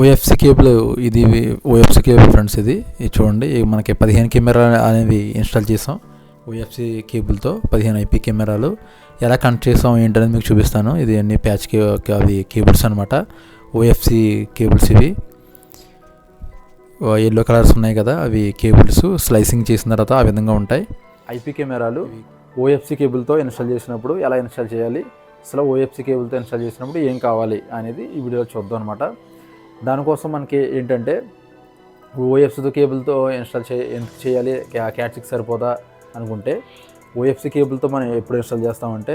OFC cable ఇది OFC cable friends ఇది. ఇది చూడండి మనకి పదిహేను కెమెరా అనేవి ఇన్స్టాల్ చేసాం. ఓఎఫ్సి కేబుల్తో పదిహేను ఐపీ కెమెరాలు. ఎలా కనెక్ట్ చేసాం ఏంటనేది మీకు చూపిస్తాను. ఇది అన్ని ప్యాచ్ కే అవి కేబుల్స్ అనమాట ఓఎఫ్సి కేబుల్స్ ఇవి. ఎల్లో కలర్స్ ఉన్నాయి కదా అవి కేబుల్స్ స్లైసింగ్ చేసిన తర్వాత ఆ విధంగా ఉంటాయి. ఐపీ కెమెరాలు ఓఎఫ్సి కేబుల్తో ఇన్స్టాల్ చేసినప్పుడు ఎలా ఇన్స్టాల్ చేయాలి? అసలు ఓఎఫ్సి కేబుల్తో ఇన్స్టాల్ చేసినప్పుడు ఏం కావాలి అనేది ఈ వీడియోలో చూద్దాం అనమాట దానికోసం మనకి ఏంటంటే ఓఎఫ్సీతో కేబుల్తో ఇన్స్టాల్ చే ఎందుకు చేయాలి? క్యాట్ సిక్స్ సరిపోదా అనుకుంటే ఓఎఫ్సీ కేబుల్తో మనం ఎప్పుడు ఇన్స్టాల్ చేస్తామంటే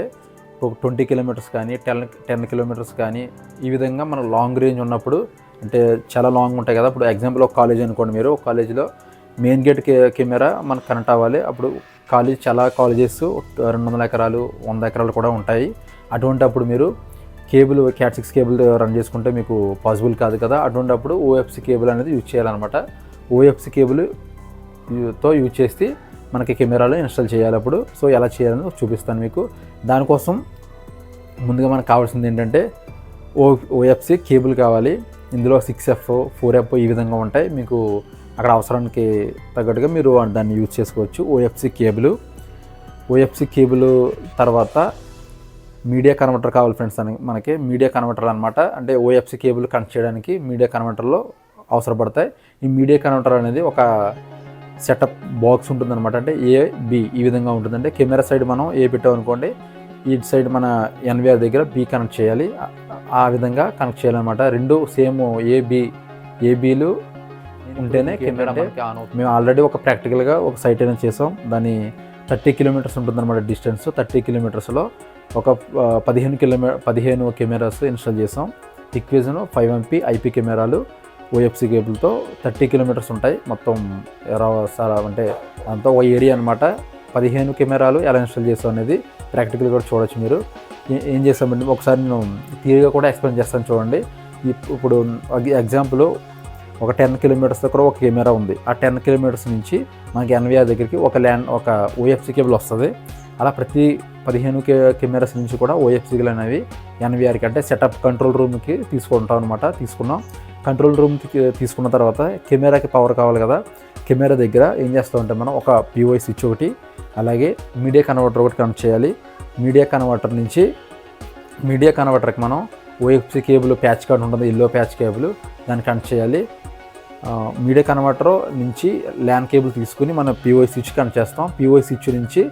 ట్వంటీ కిలోమీటర్స్ కానీ టెన్ టెన్ కిలోమీటర్స్ కానీ ఈ విధంగా మనం లాంగ్ రేంజ్ ఉన్నప్పుడు అంటే చాలా లాంగ్ ఉంటాయి కదా. ఇప్పుడు ఎగ్జాంపుల్ ఒక కాలేజ్ అనుకోండి మీరు. ఒక కాలేజీలో మెయిన్ గేట్ కెమెరా మనకు కనెక్ట్ అవ్వాలి. అప్పుడు కాలేజ్ చాలా కాలేజెస్ రెండు వందల ఎకరాలు వంద ఎకరాలు కూడా ఉంటాయి. అటువంటి అప్పుడు మీరు cable cat six cable run చేసుకుంటే మీకు పాసిబుల్ కాదు కదా. అటువంటిప్పుడు ఓఎఫ్సి కేబుల్ అనేది యూజ్ చేయాలన్నమాట. ఓఎఫ్సి కేబుల్తో యూజ్ చేసి మనకి కెమెరాలో ఇన్స్టాల్ చేయాలి అప్పుడు. సో ఎలా చేయాలని చూపిస్తాను మీకు. దానికోసం ముందుగా మనకు కావాల్సింది ఏంటంటే ఓ ఓఎఫ్సి కేబుల్ కావాలి. ఇందులో సిక్స్ ఎఫ్ ఫోర్ ఎఫ్ ఈ విధంగా ఉంటాయి. మీకు అక్కడ అవసరానికి తగ్గట్టుగా మీరు దాన్ని యూజ్ చేసుకోవచ్చు. OFC cable. ఓఎఫ్సి కేబుల్ తర్వాత మీడియా కన్వర్టర్ కావాలి ఫ్రెండ్స్ అని మనకి మీడియా కన్వర్టర్ అనమాట అంటే ఓఎఫ్సి కేబుల్ కనెక్ట్ చేయడానికి మీడియా కన్వర్టర్లో అవసరపడతాయి. ఈ మీడియా కన్వర్టర్ అనేది ఒక సెటప్ బాక్స్ ఉంటుందన్నమాట. అంటే ఏ బి ఈ విధంగా ఉంటుంది అంటే కెమెరా సైడ్ మనం ఏ పెట్టామనుకోండి ఈ సైడ్ మన ఎన్విఆర్ దగ్గర బి కనెక్ట్ చేయాలి. ఆ- విధంగా కనెక్ట్ చేయాలన్నమాట. రెండు సేమ్ ఏ బి ఏబీలు ఉంటేనే కెమెరా ఆన్ మేము ఆల్రెడీ ఒక ప్రాక్టికల్గా ఒక సైట్ అయినా చేసాం. దాని థర్టీ కిలోమీటర్స్ ఉంటుందన్నమాట డిస్టెన్స్ థర్టీ కిలోమీటర్స్లో ఒక పదిహేను కిలోమీ పదిహేను కెమెరాస్ ఇన్స్టాల్ చేసాం టిక్విజన్ ఫైవ్ ఎంపీ ఐపీ కెమెరాలు ఓఎఫ్సి కేబుల్తో థర్టీ కిలోమీటర్స్ ఉంటాయి. మొత్తం సారా అంటే అంతా ఒక ఏరియా అనమాట పదిహేను కెమెరాలు ఎలా ఇన్స్టాల్ చేస్తాం అనేది ప్రాక్టికల్ కూడా చూడొచ్చు మీరు. ఏం చేస్తామంటే ఒకసారి నేను క్లియర్గా కూడా ఎక్స్ప్లెయిన్ చేస్తాను చూడండి. ఇప్పుడు ఎగ్జాంపుల్ ఒక టెన్ కిలోమీటర్స్ దగ్గర ఒక కెమెరా ఉంది. ఆ టెన్ కిలోమీటర్స్ నుంచి మనకి ఎన్విఆర్ దగ్గరికి ఒక ల్యాండ్ ఒక ఓఎఫ్సి కేబుల్ వస్తుంది. అలా ప్రతి పదిహేను కే కెమెరాస్ నుంచి కూడా ఓఎఫ్సీలు అనేవి ఎన్వీఆర్కి అంటే సెటప్ కంట్రోల్ రూమ్కి తీసుకుంటాం అనమాట తీసుకున్నాం. కంట్రోల్ రూమ్కి తీసుకున్న తర్వాత కెమెరాకి పవర్ కావాలి కదా కెమెరా దగ్గర ఏం చేస్తామంటే మనం ఒక పిఓఐ స్విచ్ ఒకటి అలాగే మీడియా కన్వర్టర్ ఒకటి కనెక్ట్ చేయాలి. మీడియా కన్వర్టర్ నుంచి మీడియా కన్వర్టర్కి మనం ఓఎఫ్సి కేబుల్ ప్యాచ్ కార్డ్ ఉంటుంది ఎల్లో ప్యాచ్ కేబుల్ దాన్ని కనెక్ట్ చేయాలి. మీడియా కన్వర్టర్ నుంచి ల్యాన్ కేబుల్ తీసుకుని మనం పిఓఐ స్విచ్ కనెక్ట్ చేస్తాం. పిఓఐ స్విచ్ నుంచి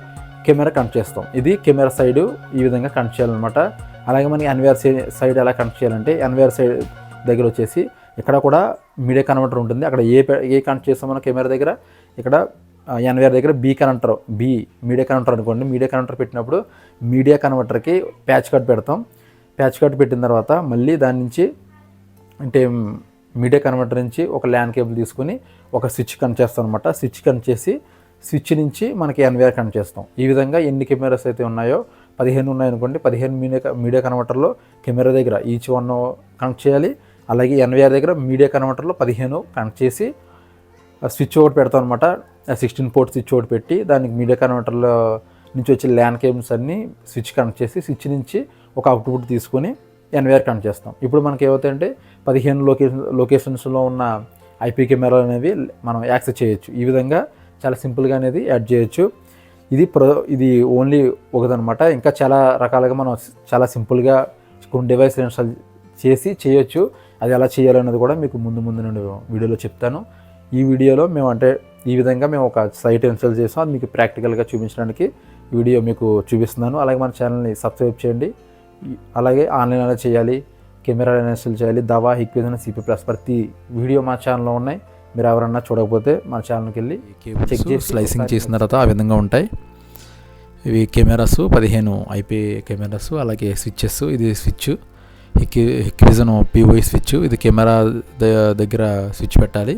కెమెరా కనెక్ట్ చేస్తాం. ఇది కెమెరా సైడ్ ఈ విధంగా కనెక్ట్ చేయాలన్నమాట. అలాగే మనకి ఎన్విఆర్ సైడ్ ఎలా కనెక్ట్ చేయాలంటే ఎన్విఆర్ సైడ్ దగ్గర వచ్చేసి ఇక్కడ కూడా మీడియా కన్వర్టర్ ఉంటుంది. అక్కడ ఏ ఏ కనెక్ట్ చేస్తాం మనం కెమెరా దగ్గర? ఇక్కడ ఎన్విఆర్ దగ్గర B connector B media connector అనుకోండి. మీడియా కనెక్టర్ పెట్టినప్పుడు మీడియా కన్వర్టర్కి ప్యాచ్ కట్ పెడతాం. ప్యాచ్ కట్ పెట్టిన తర్వాత మళ్ళీ దాని నుంచి అంటే మీడియా కన్వర్టర్ నుంచి ఒక ల్యాండ్ కేబుల్ తీసుకుని ఒక స్విచ్ కనెక్ట్ చేస్తాం అనమాట స్విచ్ కనెక్ట్ చేసి స్విచ్ నుంచి మనకి ఎన్వీఆర్ కనెక్ట్ చేస్తాం. ఈ విధంగా ఎన్ని కెమెరాస్ అయితే ఉన్నాయో పదిహేను ఉన్నాయనుకోండి పదిహేను మీడియా మీడియా కన్వర్టర్లో కెమెరా దగ్గర ఈచ్ వన్ కనెక్ట్ చేయాలి. అలాగే ఎన్వీఆర్ దగ్గర మీడియా కన్వర్టర్లో పదిహేను కనెక్ట్ చేసి స్విచ్ ఒకటి పెడతాం అనమాట సిక్స్టీన్ పోర్ట్ స్విచ్ ఒకటి పెట్టి దానికి మీడియా కన్వర్టర్లో నుంచి వచ్చే ల్యాన్ కేబుల్స్ అన్నీ స్విచ్ కనెక్ట్ చేసి స్విచ్ నుంచి ఒక అవుట్పుట్ తీసుకొని ఎన్వీఆర్ కనెక్ట్ చేస్తాం. ఇప్పుడు మనకి ఏమవుతాయంటే పదిహేను లొకేషన్ లొకేషన్స్లో ఉన్న ఐపీ కెమెరాలు అనేవి మనం యాక్సెస్ చేయొచ్చు. ఈ విధంగా చాలా సింపుల్గా అనేది యాడ్ చేయొచ్చు. ఇది ప్రో ఇది ఓన్లీ ఒకదనమాట. ఇంకా చాలా రకాలుగా మనం చాలా సింపుల్గా కొన్ని డివైస్ ఇన్స్టాల్ చేసి చేయొచ్చు. అది ఎలా చేయాలన్నది కూడా మీకు ముందు ముందు నేను వీడియోలో చెప్తాను. ఈ వీడియోలో మేము అంటే ఈ విధంగా మేము ఒక సైట్ ఇన్స్టాల్ చేసాం. అది మీకు ప్రాక్టికల్గా చూపించడానికి వీడియో మీకు చూపిస్తున్నాను. అలాగే మన ఛానల్ని సబ్స్క్రైబ్ చేయండి. అలాగే ఆన్లైన్ ఎలా చేయాలి కెమెరా ఇన్స్టాల్ చేయాలి దవా హిక్విజన్ సిపి ప్లస్ ప్రతి వీడియో మా ఛానల్లో ఉన్నాయి. మీరు ఎవరన్నా చూడకపోతే మన ఛానల్కి వెళ్ళి చెక్ చేసి స్లైసింగ్ చేసిన తర్వాత ఆ విధంగా ఉంటాయి. ఇవి కెమెరాస్ పదిహేను ఐపీ కెమెరాస్ అలాగే స్విచ్చెస్. ఇది స్విచ్ హిక్విజన్ పిఓఐ స్విచ్ ఇది కెమెరా దగ్గర స్విచ్ పెట్టాలి.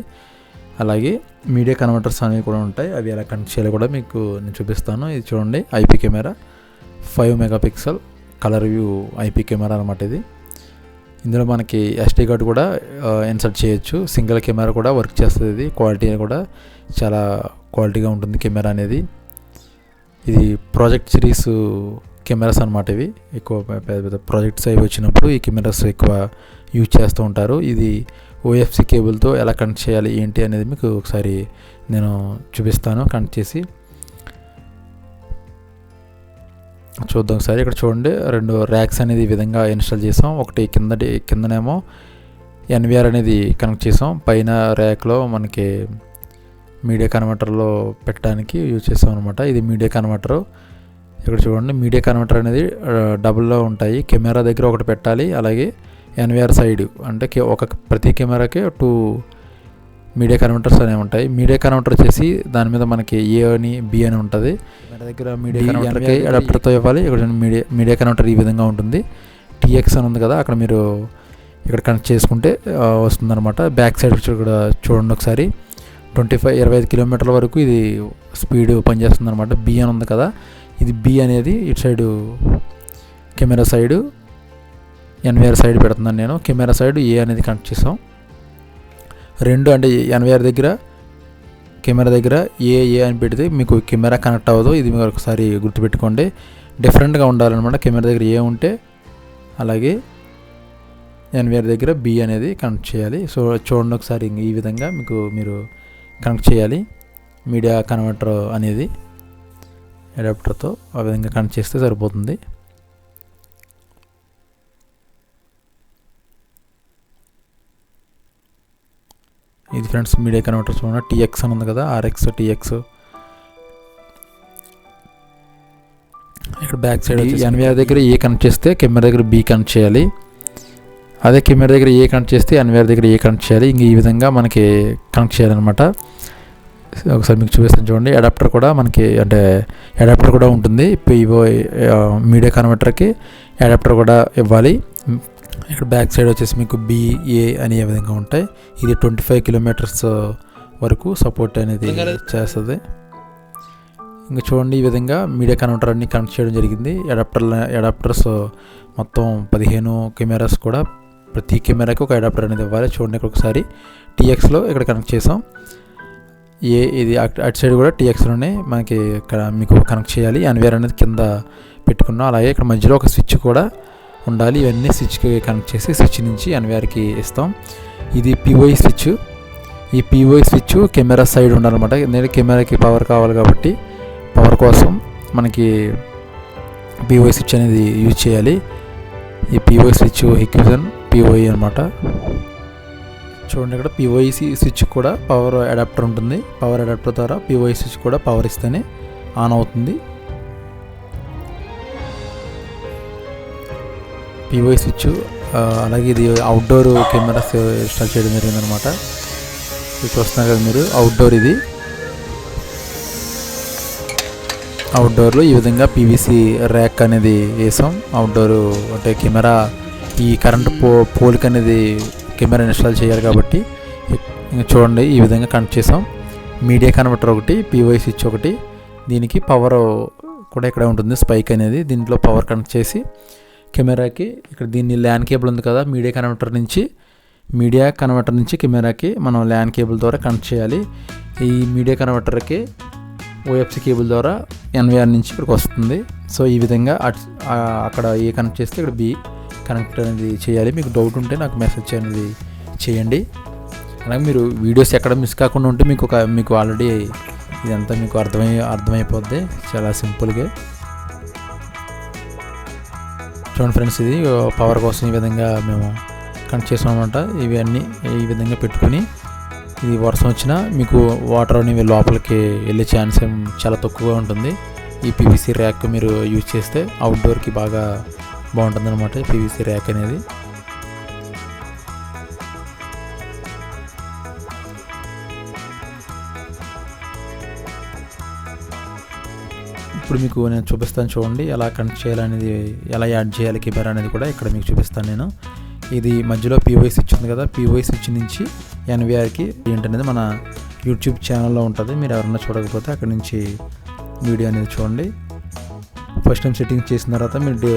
అలాగే మీడియా కన్వర్టర్స్ అనేవి కూడా ఉంటాయి. అవి ఎలా కనెక్ట్ చేయాలో కూడా మీకు నేను చూపిస్తాను. ఇది చూడండి IP camera. Five megapixel colour view IP camera అనమాట ఇది. ఇందులో మనకి ఎస్టీ కార్డ్ కూడా ఇన్సర్ట్ చేయొచ్చు. సింగిల్ కెమెరా కూడా వర్క్ చేస్తుంది ఇది. క్వాలిటీ కూడా చాలా క్వాలిటీగా ఉంటుంది కెమెరా అనేది. ఇది ప్రాజెక్ట్ సిరీస్ కెమెరాస్ అనమాట ఇవి. ఎక్కువ పెద్ద పెద్ద ప్రాజెక్ట్స్ అవి వచ్చినప్పుడు ఈ కెమెరాస్ ఎక్కువ యూజ్ చేస్తూ ఉంటారు. ఇది ఓఎఫ్సి కేబుల్తో ఎలా కనెక్ట్ చేయాలి ఏంటి అనేది మీకు ఒకసారి నేను చూపిస్తాను. కనెక్ట్ చేసి చూద్దాం ఒకసారి ఇక్కడ చూడండి రెండు ర్యాక్స్ అనేది ఈ విధంగా ఇన్స్టాల్ చేసాం. ఒకటి కిందటి కిందనేమో ఎన్విఆర్ అనేది కనెక్ట్ చేసాం. పైన ర్యాక్లో మనకి మీడియా కన్వర్టర్లో పెట్టడానికి యూజ్ చేసాం అనమాట ఇది మీడియా కన్వర్టర్ ఇక్కడ చూడండి మీడియా కన్వర్టర్ అనేది డబుల్లో ఉంటాయి. కెమెరా దగ్గర ఒకటి పెట్టాలి. అలాగే ఎన్విఆర్ సైడ్ అంటే ఒక ప్రతి కెమెరాకి టూ మీడియా కన్వర్టర్స్ అనేవి ఉంటాయి. మీడియా కన్వర్టర్ వచ్చేసి దాని మీద మనకి ఏ అని బి అని ఉంటుంది. మన దగ్గర మీడియా కన్వర్టర్కి అడాప్టర్తో ఇవ్వాలి. ఇక్కడ మీడియా మీడియా కన్వర్టర్ ఈ విధంగా ఉంటుంది. టీఎక్స్ అని ఉంది కదా అక్కడ మీరు ఇక్కడ కనెక్ట్ చేసుకుంటే వస్తుందన్నమాట. బ్యాక్ సైడ్ ఇక్కడ చూడండి ఒకసారి. ట్వంటీ ఫైవ్ ఇరవై ఐదు కిలోమీటర్ల వరకు ఇది స్పీడ్ పనిచేస్తుంది అనమాట బి అని ఉంది కదా ఇది బి అనేది ఇటు side camera side NVR side పెడుతున్నాను నేను. కెమెరా సైడ్ ఏ అనేది కనెక్ట్ చేసాం. రెండు అంటే ఎన్విఆర్ దగ్గర కెమెరా దగ్గర ఏ ఏ అని పెడితే మీకు కెమెరా కనెక్ట్ అవ్వదు. ఇది మీరు ఒకసారి గుర్తుపెట్టుకోండి. డిఫరెంట్గా ఉండాలన్నమాట. కెమెరా దగ్గర ఏ ఉంటే అలాగే ఎన్విఆర్ దగ్గర బి అనేది కనెక్ట్ చేయాలి. సో చూడండి ఒకసారి ఈ విధంగా మీకు మీరు కనెక్ట్ చేయాలి. మీడియా కన్వర్టర్ అనేది అడాప్టర్తో ఆ విధంగా కనెక్ట్ చేస్తే సరిపోతుంది. ఇది ఫ్రెండ్స్. మీడియా కన్వర్టర్ చూడండి టీఎక్స్ అని ఉంది కదా ఆర్ఎక్స్ టీఎక్స్ ఇక్కడ బ్యాక్ సైడ్ ఎన్విఆర్ దగ్గర ఏ కనెక్ట్ చేస్తే కెమెరా దగ్గర బి కనెక్ట్ చేయాలి. అదే కెమెరా దగ్గర ఏ కనెక్ట్ చేస్తే ఎన్విఆర్ దగ్గర ఏ కనెక్ట్ చేయాలి. ఇంక ఈ విధంగా మనకి కనెక్ట్ చేయాలన్నమాట. ఒకసారి మీకు చూపిస్తాను చూడండి. అడాప్టర్ కూడా మనకి అంటే అడాప్టర్ కూడా ఉంటుంది. పివో మీడియా కన్వర్టర్కి అడాప్టర్ కూడా ఇవ్వాలి. ఇక్కడ బ్యాక్ సైడ్ వచ్చేసి మీకు బిఏ అనే విధంగా ఉంటాయి. ఇది ట్వంటీ ఫైవ్ కిలోమీటర్స్ వరకు సపోర్ట్ అనేది చేస్తుంది. ఇంకా చూడండి ఈ విధంగా మీడియా కన్వర్టర్ అన్ని కనెక్ట్ చేయడం జరిగింది. అడాప్టర్ అడాప్టర్స్ మొత్తం పదిహేను కెమెరాస్ కూడా ప్రతి కెమెరాకి ఒక అడాప్టర్ అనేది ఇవ్వాలి. చూడండి ఇక్కడ ఒకసారి టీఎక్స్లో ఇక్కడ కనెక్ట్ చేసాం ఏ ఇది అట్ అటు సైడ్ కూడా టీఎక్స్లోనే మనకి ఇక్కడ మీకు కనెక్ట్ చేయాలి. అన్వేర్ అనేది కింద పెట్టుకున్నాం. అలాగే ఇక్కడ మధ్యలో ఒక స్విచ్ కూడా ఉండాలి. ఇవన్నీ స్విచ్కి కనెక్ట్ చేసి స్విచ్ నుంచి అన్వేర్కి ఇస్తాం. ఇది పిఓఐ స్విచ్. ఈ పిఓఐ స్విచ్ కెమెరా సైడ్ ఉండాలన్నమాట. ఎందుకంటే కెమెరాకి పవర్ కావాలి కాబట్టి పవర్ కోసం మనకి పిఓఐ స్విచ్ అనేది యూజ్ చేయాలి. ఈ పిఓఐ స్విచ్ ఎక్విజన్ పిఓఐ అనమాట చూడండి ఇక్కడ పిఓఐసి స్విచ్ కూడా పవర్ అడాప్టర్ ఉంటుంది. పవర్ అడాప్టర్ ద్వారా పిఓఐ స్విచ్ కూడా పవర్ ఇస్తేనే ఆన్ అవుతుంది. పిఓఐ స్విచ్ అలాగే ఇది అవుట్డోర్ కెమెరాస్ ఇన్స్టాల్ చేయడం జరిగిందనమాట ఇది చూస్తున్నారు కదా మీరు అవుట్డోర్ ఇది. అవుట్డోర్లో ఈ విధంగా పీవీసీ ర్యాక్ అనేది వేసాం. అవుట్డోర్ అంటే కెమెరా ఈ కరెంట్ పో పోలిక అనేది కెమెరా ఇన్స్టాల్ చేయాలి కాబట్టి చూడండి ఈ విధంగా కనెక్ట్ చేసాం. మీడియా కన్వర్టర్ ఒకటి పీవై స్విచ్ ఒకటి. దీనికి పవర్ కూడా ఇక్కడ ఉంటుంది స్పైక్ అనేది. దీంట్లో పవర్ కనెక్ట్ చేసి కెమెరాకి ఇక్కడ దీన్ని ల్యాన్ కేబుల్ ఉంది కదా మీడియా కన్వర్టర్ నుంచి మీడియా కన్వర్టర్ నుంచి కెమెరాకి మనం ల్యాన్ కేబుల్ ద్వారా కనెక్ట్ చేయాలి. ఈ మీడియా కన్వర్టర్కి ఓఎఫ్సి కేబుల్ ద్వారా ఎన్విఆర్ నుంచి ఇక్కడికి వస్తుంది. సో ఈ విధంగా అట్- అక్కడ ఏ కనెక్ట్ చేస్తే ఇక్కడ బి కనెక్ట్ అనేది చేయాలి. మీకు డౌట్ ఉంటే నాకు మెసేజ్ అనేది చేయండి. అలాగే మీరు వీడియోస్ ఎక్కడ మిస్ కాకుండా ఉంటే మీకు ఒక మీకు ఆల్రెడీ ఇదంతా మీకు అర్థమై అర్థమైపోద్ది. చాలా సింపుల్గా. చూడండి ఫ్రెండ్స్ ఇది పవర్ కోసం ఈ విధంగా మేము కనెక్ట్ చేసాం అనమాట ఇవన్నీ ఈ విధంగా పెట్టుకొని ఇది వర్షం వచ్చినా మీకు వాటర్ అనేవి లోపలికి వెళ్ళే ఛాన్స్ చాలా తక్కువగా ఉంటుంది. ఈ పీవీసీ ర్యాక్ మీరు యూజ్ చేస్తే అవుట్డోర్కి బాగా బాగుంటుంది అనమాట పీవీసీ ర్యాక్ అనేది. ఇప్పుడు మీకు నేను చూపిస్తాను చూడండి ఎలా కనెక్ట్ చేయాలనేది ఎలా యాడ్ చేయాలి కెమెరా అనేది కూడా ఇక్కడ మీకు చూపిస్తాను నేను. ఇది మధ్యలో పీవై స్విచ్ ఉంది కదా పీవై స్విచ్ నుంచి ఎన్విఆర్కి ఏంటనేది మన యూట్యూబ్ ఛానల్లో ఉంటుంది. మీరు ఎవరన్నా చూడకపోతే అక్కడ నుంచి వీడియో అనేది చూడండి. ఫస్ట్ టైం సెట్టింగ్ చేసిన తర్వాత మీరు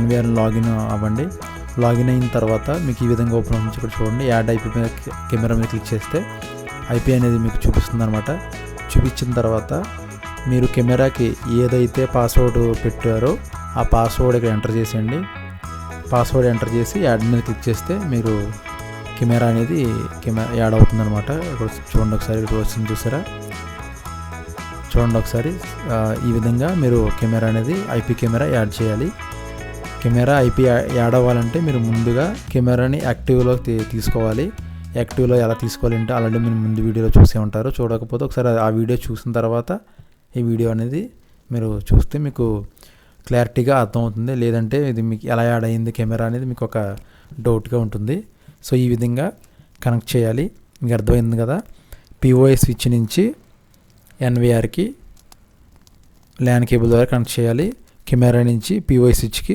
ఎన్విఆర్ లాగిన్ అవ్వండి. లాగిన్ అయిన తర్వాత మీకు ఈ విధంగా ఓపెన్ అవుతుంది ఇక్కడ చూడండి. యాడ్ ఐపీ మీద కెమెరా మీద క్లిక్ చేస్తే ఐపీ అనేది మీకు చూపిస్తుంది అనమాట చూపించిన తర్వాత మీరు కెమెరాకి ఏదైతే పాస్వర్డ్ పెట్టారో ఆ పాస్వర్డ్ ఇక్కడ ఎంటర్ చేసేయండి. పాస్వర్డ్ ఎంటర్ చేసి యాడ్ మీద క్లిక్ చేస్తే మీరు కెమెరా అనేది కెమెరా యాడ్ అవుతుంది అనమాట ఇక్కడ చూడండి ఒకసారి ఇక్కడ వచ్చింది చూసారా? చూడండి ఒకసారి. ఈ విధంగా మీరు కెమెరా అనేది ఐపీ కెమెరా యాడ్ చేయాలి. కెమెరా ఐపీ యాడ్ అవ్వాలంటే మీరు ముందుగా కెమెరాని యాక్టివ్లో తీ- తీసుకోవాలి. యాక్టివ్లో ఎలా తీసుకోవాలి అంటే ఆల్రెడీ మీరు ముందు వీడియోలో చూసే ఉంటారు. చూడకపోతే ఒకసారి ఆ వీడియో చూసిన తర్వాత ఈ వీడియో అనేది మీరు చూస్తే మీకు క్లారిటీగా అర్థమవుతుంది. లేదంటే ఇది మీకు ఎలా యాడ్ అయ్యింది కెమెరా అనేది మీకు ఒక డౌట్గా ఉంటుంది. సో ఈ విధంగా కనెక్ట్ చేయాలి. మీకు అర్థమైంది కదా? పిఓఏ స్విచ్ నుంచి ఎన్విఆర్కి ల్యాన్ కేబుల్ ద్వారా కనెక్ట్ చేయాలి. కెమెరా నుంచి పిఓఏ స్విచ్కి